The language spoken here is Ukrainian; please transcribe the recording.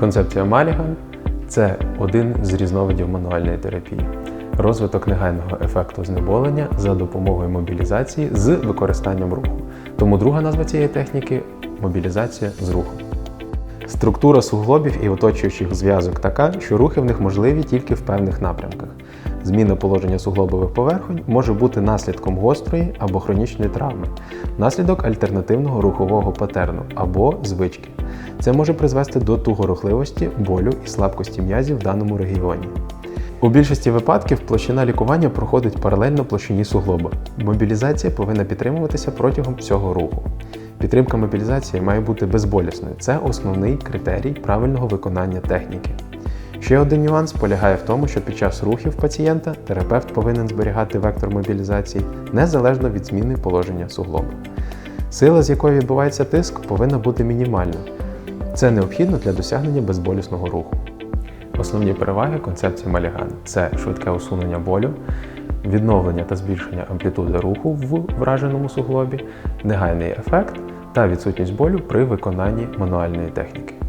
Концепція Маліган це один з різновидів мануальної терапії. Розвиток негайного ефекту знеболення за допомогою мобілізації з використанням руху. Тому друга назва цієї техніки мобілізація з рухом. Структура суглобів і оточуючих зв'язок така, що рухи в них можливі тільки в певних напрямках. Зміна положення суглобових поверхонь може бути наслідком гострої або хронічної травми, наслідок альтернативного рухового патерну або звички. Це може призвести до тугорухливості, болю і слабкості м'язів в даному регіоні. У більшості випадків площина лікування проходить паралельно площині суглоба. Мобілізація повинна підтримуватися протягом всього руху. Підтримка мобілізації має бути безболісною. Це основний критерій правильного виконання техніки. Ще один нюанс полягає в тому, що під час рухів пацієнта терапевт повинен зберігати вектор мобілізації незалежно від зміни положення суглоба. Сила, з якою відбувається тиск, повинна бути мінімальною. Це необхідно для досягнення безболісного руху. Основні переваги концепції Маліган це швидке усунення болю, відновлення та збільшення амплітуди руху в враженому суглобі, негайний ефект та відсутність болю при виконанні мануальної техніки.